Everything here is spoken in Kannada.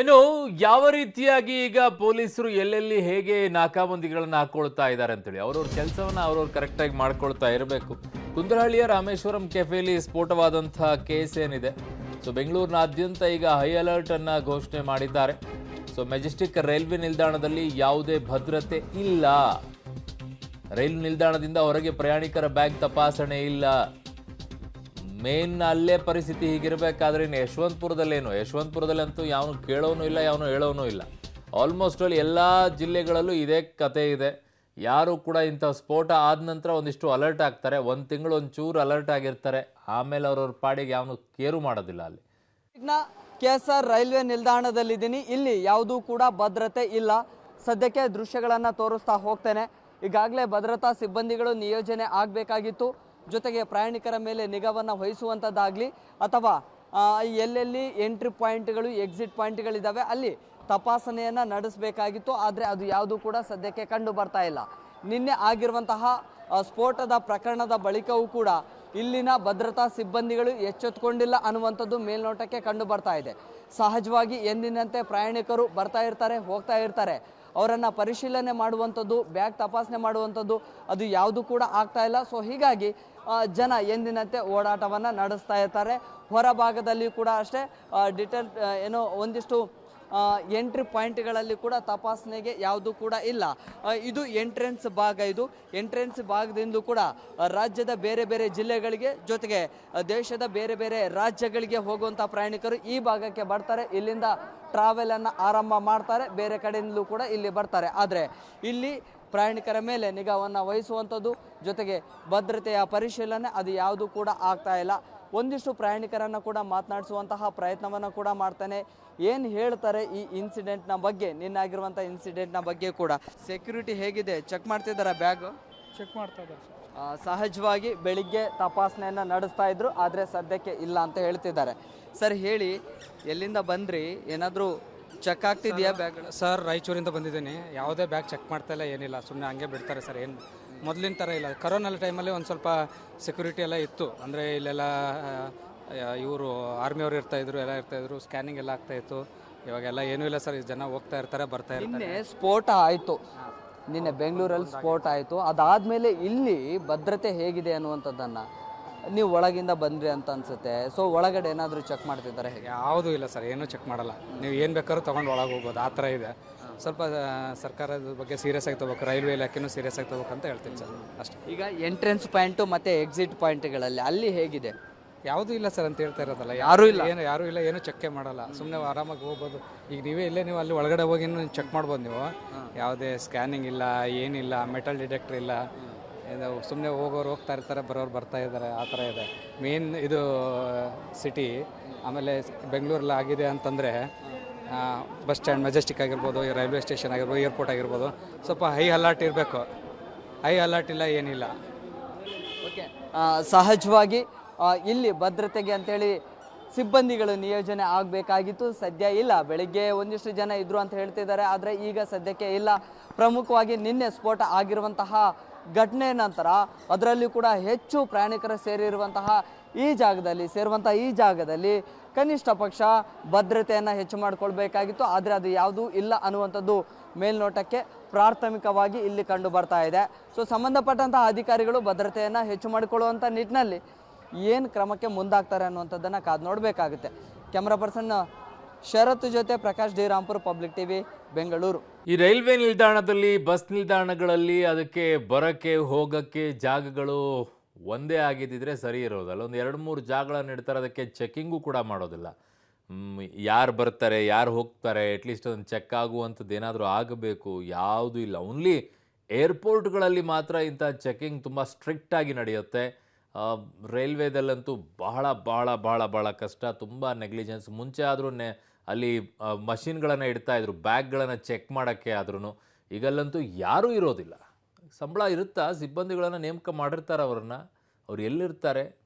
ಇನ್ನು ಯಾವ ರೀತಿಯಾಗಿ ಈಗ ಪೊಲೀಸರು ಎಲ್ಲೆಲ್ಲಿ ಹೇಗೆ ನಾಕಾಬಂದಿಗಳನ್ನು ಹಾಕೊಳ್ತಾ ಇದ್ದಾರೆ ಅಂತೇಳಿ, ಅವ್ರವ್ರ ಕೆಲಸವನ್ನು ಅವ್ರವ್ರು ಕರೆಕ್ಟಾಗಿ ಮಾಡ್ಕೊಳ್ತಾ ಇರಬೇಕು. ಕುಂದ್ರಹಳ್ಳಿಯ ರಾಮೇಶ್ವರಂ ಕೆಫೆಯಲ್ಲಿ ಸ್ಫೋಟವಾದಂಥ ಕೇಸ್ ಏನಿದೆ, ಸೊ ಬೆಂಗಳೂರಿನಾದ್ಯಂತ ಈಗ ಹೈ ಅಲರ್ಟ್ ಅನ್ನ ಘೋಷಣೆ ಮಾಡಿದ್ದಾರೆ. ಸೊ ಮೆಜೆಸ್ಟಿಕ್ ರೈಲ್ವೆ ನಿಲ್ದಾಣದಲ್ಲಿ ಯಾವುದೇ ಭದ್ರತೆ ಇಲ್ಲ. ರೈಲು ನಿಲ್ದಾಣದಿಂದ ಹೊರಗೆ ಪ್ರಯಾಣಿಕರ ಬ್ಯಾಗ್ ತಪಾಸಣೆ ಇಲ್ಲ. ಮೇನ್ ಅಲ್ಲೇ ಪರಿಸ್ಥಿತಿ ಹೀಗಿರಬೇಕಾದ್ರೆ ಇನ್ನು ಯಶವಂತಪುರದಲ್ಲೇನು? ಯಶವಂತಪುರದಲ್ಲಂತೂ ಯಾವನು ಕೇಳೋನು ಇಲ್ಲ, ಯಾವನು ಹೇಳೋನು ಇಲ್ಲ. ಆಲ್ಮೋಸ್ಟ್ ಅಲ್ಲಿ ಎಲ್ಲ ಜಿಲ್ಲೆಗಳಲ್ಲೂ ಇದೇ ಕತೆ ಇದೆ. ಯಾರು ಕೂಡ ಇಂಥ ಸ್ಫೋಟ ಆದ ನಂತರ ಒಂದಿಷ್ಟು ಅಲರ್ಟ್ ಆಗ್ತಾರೆ ಒಂದು ತಿಂಗಳು ಒಂಚೂರು ಅಲರ್ಟ್ ಆಗಿರ್ತಾರೆ. ಆಮೇಲೆ ಅವ್ರವ್ರ ಪಾಡಿಗೆ ಯಾವನು ಕೇರು ಮಾಡೋದಿಲ್ಲ ಅಲ್ಲಿ. ಕೆ ಎಸ್ ಆರ್ ರೈಲ್ವೆ ನಿಲ್ದಾಣದಲ್ಲಿದ್ದೀನಿ. ಇಲ್ಲಿ ಯಾವುದೂ ಕೂಡ ಭದ್ರತೆ ಇಲ್ಲ. ಸದ್ಯಕ್ಕೆ ದೃಶ್ಯಗಳನ್ನು ತೋರಿಸ್ತಾ ಹೋಗ್ತೇನೆ. ಈಗಾಗಲೇ ಭದ್ರತಾ ಸಿಬ್ಬಂದಿಗಳು ನಿಯೋಜನೆ ಆಗಬೇಕಾಗಿತ್ತು. ಜೊತೆಗೆ ಪ್ರಯಾಣಿಕರ ಮೇಲೆ ನಿಗಾವನ್ನು ವಹಿಸುವಂಥದ್ದಾಗಲಿ ಅಥವಾ ಎಲ್ಲೆಲ್ಲಿ ಎಂಟ್ರಿ ಪಾಯಿಂಟ್ಗಳು ಎಕ್ಸಿಟ್ ಪಾಯಿಂಟ್ಗಳಿದ್ದಾವೆ ಅಲ್ಲಿ ತಪಾಸಣೆಯನ್ನು ನಡೆಸಬೇಕಾಗಿತ್ತು, ಆದರೆ ಅದು ಯಾವುದೂ ಕೂಡ ಸದ್ಯಕ್ಕೆ ಕಂಡು ಬರ್ತಾ ಇಲ್ಲ. ನಿನ್ನೆ ಆಗಿರುವಂತಹ ಸ್ಫೋಟದ ಪ್ರಕರಣದ ಬಳಿಕವೂ ಕೂಡ ಇಲ್ಲಿನ ಭದ್ರತಾ ಸಿಬ್ಬಂದಿಗಳು ಎಚ್ಚೆತ್ತುಕೊಂಡಿಲ್ಲ ಅನ್ನುವಂಥದ್ದು ಮೇಲ್ನೋಟಕ್ಕೆ ಕಂಡು ಬರ್ತಾ ಇದೆ. ಸಹಜವಾಗಿ ಎಂದಿನಂತೆ ಪ್ರಯಾಣಿಕರು ಬರ್ತಾ ಇರ್ತಾರೆ, ಹೋಗ್ತಾ ಇರ್ತಾರೆ. ಅವರನ್ನು ಪರಿಶೀಲನೆ ಮಾಡುವಂಥದ್ದು, ಬ್ಯಾಗ್ ತಪಾಸಣೆ ಮಾಡುವಂಥದ್ದು ಅದು ಯಾವುದು ಕೂಡ ಆಗ್ತಾ ಇಲ್ಲ. ಸೊ ಹೀಗಾಗಿ ಜನ ಎಂದಿನಂತೆ ಓಡಾಟವನ್ನು ನಡೆಸ್ತಾ ಇರ್ತಾರೆ. ಹೊರಭಾಗದಲ್ಲಿ ಕೂಡ ಅಷ್ಟೇ ಡಿಟೇಲ್ ಏನೋ ಒಂದಿಷ್ಟು ಎಂಟ್ರಿ ಪಾಯಿಂಟ್ಗಳಲ್ಲಿ ಕೂಡ ತಪಾಸಣೆಗೆ ಯಾವುದು ಕೂಡ ಇಲ್ಲ. ಇದು ಎಂಟ್ರೆನ್ಸ್ ಭಾಗ ಇದು. ಎಂಟ್ರೆನ್ಸ್ ಭಾಗದಿಂದ ಕೂಡ ರಾಜ್ಯದ ಬೇರೆ ಬೇರೆ ಜಿಲ್ಲೆಗಳಿಗೆ ಜೊತೆಗೆ ದೇಶದ ಬೇರೆ ಬೇರೆ ರಾಜ್ಯಗಳಿಗೆ ಹೋಗುವಂಥ ಪ್ರಯಾಣಿಕರು ಈ ಭಾಗಕ್ಕೆ ಬರ್ತಾರೆ. ಇಲ್ಲಿಂದ ಟ್ರಾವೆಲನ್ನು ಆರಂಭ ಮಾಡ್ತಾರೆ. ಬೇರೆ ಕಡೆಯಿಂದಲೂ ಕೂಡ ಇಲ್ಲಿ ಬರ್ತಾರೆ. ಆದರೆ ಇಲ್ಲಿ ಪ್ರಯಾಣಿಕರ ಮೇಲೆ ನಿಗಾವನ್ನು ವಹಿಸುವಂಥದ್ದು ಜೊತೆಗೆ ಭದ್ರತೆಯ ಪರಿಶೀಲನೆ ಅದು ಯಾವುದು ಕೂಡ ಆಗ್ತಾ ಇಲ್ಲ. ಒಂದಿಷ್ಟು ಪ್ರಯಾಣಿಕರನ್ನು ಕೂಡ ಮಾತನಾಡಿಸುವಂತಹ ಪ್ರಯತ್ನವನ್ನು ಕೂಡ ಮಾಡ್ತಾನೆ. ಏನು ಹೇಳ್ತಾರೆ ಈ ಇನ್ಸಿಡೆಂಟ್ನ ಬಗ್ಗೆ? ನಿನ್ನಾಗಿರುವಂಥ ಇನ್ಸಿಡೆಂಟ್ನ ಬಗ್ಗೆ ಕೂಡ. ಸೆಕ್ಯೂರಿಟಿ ಹೇಗಿದೆ? ಚೆಕ್ ಮಾಡ್ತಿದ್ದಾರೆ ಬ್ಯಾಗು ಚೆಕ್ ಮಾಡ್ತಾ ಇದ್ದಾರೆ ಸಹಜವಾಗಿ ಬೆಳಿಗ್ಗೆ ತಪಾಸಣೆಯನ್ನು ನಡೆಸ್ತಾ ಇದ್ರು ಆದರೆ ಸದ್ಯಕ್ಕೆ ಇಲ್ಲ ಅಂತ ಹೇಳ್ತಿದ್ದಾರೆ. ಸರ್ ಹೇಳಿ ಎಲ್ಲಿಂದ ಬಂದ್ರಿ? ಏನಾದರೂ ಚೆಕ್ ಆಗ್ತಿದೆಯಾ ಬ್ಯಾಗ್ ಸರ್ ರಾಯಚೂರಿಂದ ಬಂದಿದ್ದೀನಿ. ಯಾವುದೇ ಬ್ಯಾಗ್ ಚೆಕ್ ಮಾಡ್ತಾ ಇಲ್ಲ ಏನಿಲ್ಲ. ಸುಮ್ಮನೆ ಹಂಗೆ ಬಿಡ್ತಾರೆ ಸರ್ ಏನು ಮೊದಲಿನ ಥರ ಇಲ್ಲ. ಕರೋನಾ ಟೈಮಲ್ಲಿ ಒಂದು ಸ್ವಲ್ಪ ಸೆಕ್ಯೂರಿಟಿ ಎಲ್ಲ ಇತ್ತು. ಅಂದರೆ ಇಲ್ಲೆಲ್ಲ ಇವರು ಆರ್ಮಿಯವರು ಇರ್ತಾಯಿದ್ರು ಎಲ್ಲ ಇರ್ತಾಯಿದ್ರು ಸ್ಕ್ಯಾನಿಂಗ್ ಎಲ್ಲ ಆಗ್ತಾಯಿತ್ತು ಇವಾಗೆಲ್ಲ ಏನೂ ಇಲ್ಲ ಸರ್ ಜನ ಹೋಗ್ತಾ ಇರ್ತಾರೆ ಬರ್ತಾ ಇರ್ತಾರೆ. ನಿನ್ನೆ ಸ್ಫೋಟ ಆಯಿತು. ನಿನ್ನೆ ಬೆಂಗಳೂರಲ್ಲಿ ಸ್ಫೋಟ ಆಯಿತು. ಅದಾದಮೇಲೆ ಇಲ್ಲಿ ಭದ್ರತೆ ಹೇಗಿದೆ ಅನ್ನುವಂಥದ್ದನ್ನು ನೀವು ಒಳಗಿಂದ ಬಂದ್ರಿ ಅಂತ ಅನ್ಸುತ್ತೆ. ಸೊ ಒಳಗಡೆ ಏನಾದರೂ ಚೆಕ್ ಮಾಡ್ತಿದ್ದಾರೆ ಹೇಗೆ? ಯಾವುದೂ ಇಲ್ಲ ಸರ್ ಏನೂ ಚೆಕ್ ಮಾಡಲ್ಲ. ನೀವು ಏನು ಬೇಕಾದ್ರೂ ತೊಗೊಂಡು ಒಳಗೆ ಹೋಗ್ಬೋದು ಆ ಥರ ಇದೆ. ಸ್ವಲ್ಪ ಆ, ಸರ್ಕಾರದ ಬಗ್ಗೆ ಸೀರಿಯಸ್ ಆಗಿ ತಗೋಬೇಕು ರೈಲ್ವೆ ಇಲಾಖೆನೂ ಸೀರಿಯಸ್ ಆಗಿ ತಗೋಬೇಕು ಅಂತ ಹೇಳ್ತೀನಿ ಸರ್ ಅಷ್ಟೇ. ಈಗ ಎಂಟ್ರೆನ್ಸ್ ಪಾಯಿಂಟು ಮತ್ತು ಎಕ್ಸಿಟ್ ಪಾಯಿಂಟ್ಗಳಲ್ಲಿ ಅಲ್ಲಿ ಹೇಗಿದೆ? ಯಾವುದೂ ಇಲ್ಲ ಸರ್ ಅಂತ ಹೇಳ್ತಾ ಇರೋದಲ್ಲ ಯಾರೂ ಇಲ್ಲ. ಏನು ಯಾರೂ ಇಲ್ಲ ಏನು ಚೆಕ್ಕೆ ಮಾಡಲ್ಲ. ಸುಮ್ಮನೆ ಆರಾಮಾಗಿ ಹೋಗ್ಬೋದು. ಈಗ ನೀವೇ ಇಲ್ಲೇ ನೀವು ಅಲ್ಲಿ ಒಳಗಡೆ ಹೋಗಿ ಚೆಕ್ ಮಾಡ್ಬೋದು ನೀವು. ಯಾವುದೇ ಸ್ಕ್ಯಾನಿಂಗ್ ಇಲ್ಲ ಏನಿಲ್ಲ ಮೆಟಲ್ ಡಿಟೆಕ್ಟರ್ ಇಲ್ಲ. ಇದು ಸುಮ್ಮನೆ ಹೋಗೋರು ಹೋಗ್ತಾ ಇರ್ತಾರೆ, ಬರೋರು ಬರ್ತಾ ಇದ್ದಾರೆ, ಆ ಥರ ಇದೆ. ಮೇನ್ ಇದು ಸಿಟಿ ಆಮೇಲೆ ಬೆಂಗಳೂರಲ್ಲಿ ಆಗಿದೆ ಅಂತಂದರೆ ಬಸ್ ಸ್ಟ್ಯಾಂಡ್ ಮೆಜೆಸ್ಟಿಕ್ ಆಗಿರ್ಬೋದು ರೈಲ್ವೆ ಸ್ಟೇಷನ್ ಆಗಿರ್ಬೋದು ಏರ್ಪೋರ್ಟ್ ಆಗಿರ್ಬೋದು, ಸ್ವಲ್ಪ ಹೈ ಅಲರ್ಟ್ ಇರಬೇಕು. ಹೈ ಅಲರ್ಟ್ ಇಲ್ಲ, ಏನಿಲ್ಲ. ಓಕೆ ಸಹಜವಾಗಿ ಇಲ್ಲಿ ಭದ್ರತೆಗೆ ಅಂತೇಳಿ ಸಿಬ್ಬಂದಿಗಳು ನಿಯೋಜನೆ ಆಗಬೇಕಾಗಿತ್ತು. ಸದ್ಯ ಇಲ್ಲ. ಬೆಳಿಗ್ಗೆ ಒಂದಿಷ್ಟು ಜನ ಇದ್ರು ಅಂತ ಹೇಳ್ತಿದ್ದಾರೆ. ಆದರೆ ಈಗ ಸದ್ಯಕ್ಕೆ ಇಲ್ಲ. ಪ್ರಮುಖವಾಗಿ ನಿನ್ನೆ ಸ್ಫೋಟ ಆಗಿರುವಂತಹ ಘಟನೆ ನಂತರ ಅದರಲ್ಲಿ ಕೂಡ ಹೆಚ್ಚು ಪ್ರಯಾಣಿಕರು ಸೇರಿರುವಂತಹ ಈ ಜಾಗದಲ್ಲಿ ಸೇರುವಂತಹ ಈ ಜಾಗದಲ್ಲಿ ಕನಿಷ್ಠ ಪಕ್ಷ ಭದ್ರತೆಯನ್ನು ಹೆಚ್ಚು ಮಾಡಿಕೊಳ್ಬೇಕಾಗಿತ್ತು. ಆದರೆ ಅದು ಯಾವುದೂ ಇಲ್ಲ ಅನ್ನುವಂಥದ್ದು ಮೇಲ್ನೋಟಕ್ಕೆ ಪ್ರಾಥಮಿಕವಾಗಿ ಇಲ್ಲಿ ಕಂಡು ಬರ್ತಾ ಇದೆ. ಸೊ ಸಂಬಂಧಪಟ್ಟಂತಹ ಅಧಿಕಾರಿಗಳು ಭದ್ರತೆಯನ್ನು ಹೆಚ್ಚು ಮಾಡಿಕೊಳ್ಳುವಂಥ ನಿಟ್ಟಿನಲ್ಲಿ ಏನು ಕ್ರಮಕ್ಕೆ ಮುಂದಾಗ್ತಾರೆ ಅನ್ನುವಂಥದ್ದನ್ನು ಕಾದು ನೋಡಬೇಕಾಗುತ್ತೆ. ಕ್ಯಾಮ್ರಾ ಪರ್ಸನ್ ಶರತ್ ಜೊತೆ Prakash D Rampur public TV, Bengaluru. ಈ ರೈಲ್ವೆ ನಿಲ್ದಾಣದಲ್ಲಿ, ಬಸ್ ನಿಲ್ದಾಣಗಳಲ್ಲಿ ಅದಕ್ಕೆ ಬರೋಕ್ಕೆ, ಹೋಗಕ್ಕೆ ಜಾಗಗಳು ಒಂದೇ ಆಗಿದ್ದಿದ್ರೆ ಸರಿ ಇರೋದಲ್ಲ ಒಂದು ಎರಡು ಮೂರು ಜಾಗಗಳನ್ನು ಇಡ್ತಾರೆ ಅದಕ್ಕೆ ಚೆಕ್ಕಿಂಗು ಕೂಡ ಮಾಡೋದಿಲ್ಲ. ಯಾರು ಬರ್ತಾರೆ, ಯಾರು ಹೋಗ್ತಾರೆ ಅಟ್ಲೀಸ್ಟ್ ಒಂದು ಚೆಕ್ ಆಗುವಂಥದ್ದು ಏನಾದರೂ ಆಗಬೇಕು, ಯಾವುದೂ ಇಲ್ಲ. ಓನ್ಲಿ ಏರ್ಪೋರ್ಟ್ಗಳಲ್ಲಿ ಮಾತ್ರ ಇಂಥ ಚೆಕಿಂಗ್ ತುಂಬ ಸ್ಟ್ರಿಕ್ಟಾಗಿ ನಡೆಯುತ್ತೆ. ರೈಲ್ವೇದಲ್ಲಂತೂ ಬಹಳ ಬಹಳ ಬಹಳ ಬಹಳ ಕಷ್ಟ. ತುಂಬ ನೆಗ್ಲಿಜೆನ್ಸ್ ಮುಂಚೆ ಆದರೂ ನೆ ಅಲ್ಲಿ ಮಷಿನ್ಗಳನ್ನು ಇಡ್ತಾ ಇದ್ರು, ಬ್ಯಾಗ್ಗಳನ್ನು ಚೆಕ್ ಮಾಡೋಕ್ಕೆ ಆದ್ರೂ ಈಗಲ್ಲಂತೂ ಯಾರೂ ಇರೋದಿಲ್ಲ. ಸಂಬಳ ಇರುತ್ತಾ? ಸಿಬ್ಬಂದಿಗಳನ್ನು ನೇಮಕ ಮಾಡಿರ್ತಾರೆ ಅವ್ರನ್ನ. ಅವ್ರು ಎಲ್ಲಿರ್ತಾರೆ?